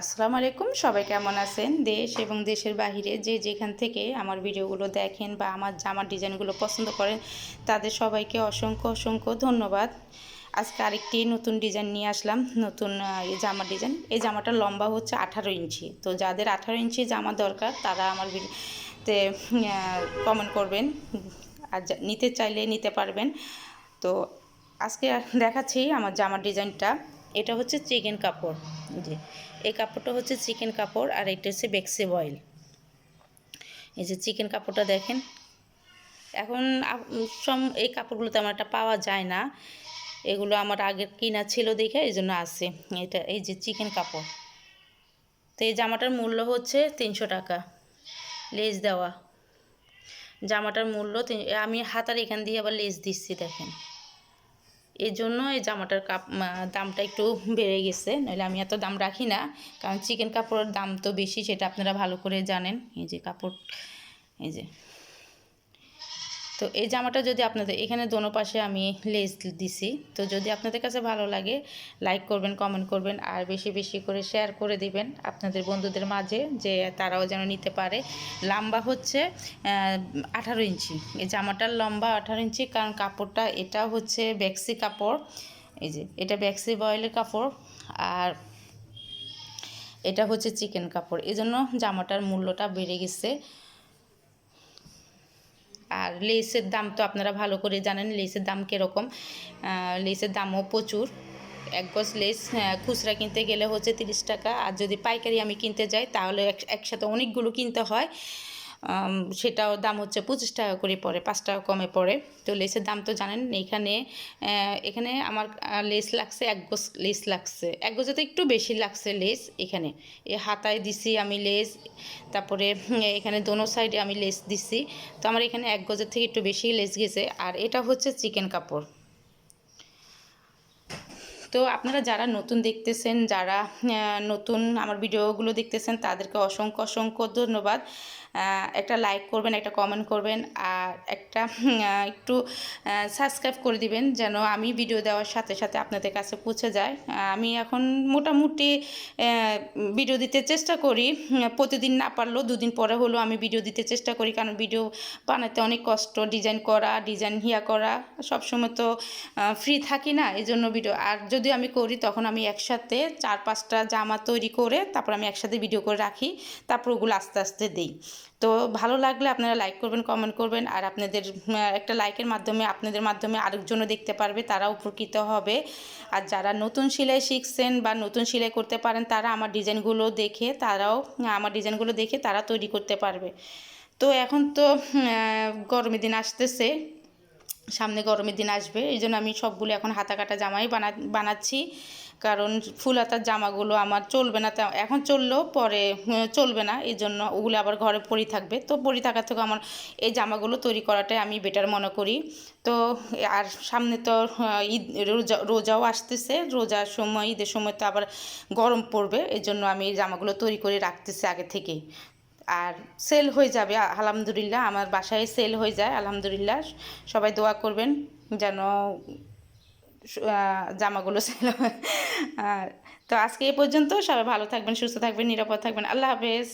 আসসালামু আলাইকুম, সবাই কেমন আছেন? দেশ এবং দেশের বাহিরে যে যেখান থেকে আমার ভিডিওগুলো দেখেন বা আমার জামার ডিজাইনগুলো পছন্দ করেন, তাদের সবাইকে অসংখ্য অসংখ্য ধন্যবাদ। আজকে আরেকটি নতুন ডিজাইন নিয়ে আসলাম, নতুন জামার ডিজাইন। এই জামাটা লম্বা হচ্ছে আঠারো ইঞ্চি। তো যাদের আঠারো ইঞ্চি জামা দরকার, তারা আমার ভিডিওতে কমেন্ট করবেন। আর নিতে চাইলে নিতে পারবেন। তো আজকে দেখাচ্ছি আমার জামার ডিজাইনটা। এটা হচ্ছে চিকেন কাপড় যে এই কাপড়টা হচ্ছে চিকেন কাপড় আর এটা হচ্ছে বেক্সি অয়েল এই যে চিকেন কাপড়টা দেখেন, এখন সব এই কাপড়গুলো তেমন একটা পাওয়া যায় না। এগুলো আমার আগের কিনা ছিল দেখে এই জন্য আছে। এটা, এই যে চিকেন কাপড়। তো এই জামাটার মূল্য হচ্ছে তিনশো টাকা, লেস দেওয়া। জামাটার মূল্য আমি হাতার এখান দিয়ে আবার লেস দিচ্ছি, দেখেন। এই জন্য এই জামাটার কাপ দামটা একটু বেড়ে গেছে। নইলে আমি এত দাম রাখি না, কারণ চিকেন কাপড়ের দাম তো বেশি, সেটা আপনারা ভালো করে জানেন। এই যে কাপড়, এই যে। তো এই জামাটা যদি আপনাদের, এখানে দোনো পাশে আমি লেস দিছি। তো যদি আপনাদের কাছে ভালো লাগে লাইক করবেন কমেন্ট করবেন, আর বেশি বেশি করে শেয়ার করে দিবেন আপনাদের বন্ধুদের মাঝে, যে তারাও যেন নিতে পারে। লম্বা হচ্ছে আঠারো ইঞ্চি। এই জামাটার লম্বা আঠারো ইঞ্চি, কারণ কাপড়টা, এটা হচ্ছে ব্যাক্সি কাপড়। এই যে, এটা ব্যাক্সি বয়েলের কাপড়, আর এটা হচ্ছে চিকেন কাপড়। এই জন্য জামাটার মূল্যটা বেড়ে গেছে। আর লেসের দাম তো আপনারা ভালো করে জানেন লেসের দাম কীরকম। লেসের দামও প্রচুর। এক গজ লেস খুচরা কিনতে গেলে হচ্ছে তিরিশ টাকা। আর যদি পাইকারি আমি কিনতে যাই, তাহলে একসাথে অনেকগুলো কিনতে হয়। সেটাও দাম হচ্ছে পঁচিশ টাকা করে পড়ে, পাঁচ টাকা কমে পড়ে। তো লেসের দাম তো জানেন, এখানে এখানে আমার লেস লাগছে, এক গোজ লেস লাগছে। এক গোজে তো একটু বেশি লাগছে লেস এখানে। এ হাতায় দিছি আমি লেস, তারপরে এখানে দোনো সাইডে আমি লেস দিছি। তো আমার এখানে এক গজের থেকে একটু বেশি লেস গেছে। আর এটা হচ্ছে চিকেন কাপড়। তো আপনারা যারা নতুন দেখতেছেন, যারা নতুন আমার ভিডিওগুলো দেখতেছেন, তাদেরকে অসংখ্য অসংখ্য ধন্যবাদ। একটা লাইক করবেন, একটা কমেন্ট করবেন, আর একটা একটু সাবস্ক্রাইব করে দিবেন, যেন আমি ভিডিও দেওয়ার সাথে সাথে আপনাদের কাছে পৌঁছে যায়। আমি এখন মোটামুটি ভিডিও দিতে চেষ্টা করি। প্রতিদিন না পারলেও দুদিন পরে হলেও আমি ভিডিও দিতে চেষ্টা করি, কারণ ভিডিও বানাতে অনেক কষ্ট। ডিজাইন করা ডিজাইন হিয়া করা, সবসময় তো ফ্রি থাকি না এই জন্য ভিডিও আর যদি আমি করি, তখন আমি একসাথে চার পাঁচটা জামা তৈরি করে তারপর আমি একসাথে ভিডিও করে রাখি, তারপর ওগুলো আস্তে আস্তে দিই। তো ভালো লাগলে আপনারা লাইক করবেন কমেন্ট করবেন, আর আপনাদের একটা লাইকের মাধ্যমে, আপনাদের মাধ্যমে আরেকজনও দেখতে পারবে তারা উপকৃত হবে। আর যারা নতুন সেলাই শিখছেন বা নতুন সেলাই করতে পারেন, তারা আমার ডিজাইনগুলো দেখে, তারাও, আমার ডিজাইনগুলো দেখে তারা তৈরি করতে পারবে। তো এখন তো গরমের দিন আসতেছে। সামনে গরমের দিন আসবে, এই জন্য আমি সবগুলো এখন হাতা কাটা জামাই বানা, বানাচ্ছি। কারণ ফুল হাতার জামাগুলো আমার চলবে না এখন চললেও পরে চলবে না, এই জন্য ওগুলো আবার ঘরে পরি থাকবে। তো পরি থাকার থেকে আমার এই জামাগুলো তৈরি করাটাই আমি বেটার মনে করি। তো আর সামনে তো ঈদ, রোজা, রোজাও আসতেছে রোজার সময়, ঈদের সময় তো আবার গরম পড়বে, এই জন্য আমি এই জামাগুলো তৈরি করে রাখতেছি আগে থেকেই। আর সেল হয়ে যাবে আলহামদুলিল্লাহ। আমার বাসায় সেল হয়ে যায়, আলহামদুলিল্লাহ। সবাই দোয়া করবেন যেন জামাগুলো সেল হয় আর তো আজকে এই পর্যন্ত, সবাই ভালো থাকবেন, সুস্থ থাকবেন, নিরাপদ থাকবেন। আল্লাহ হাফেজ।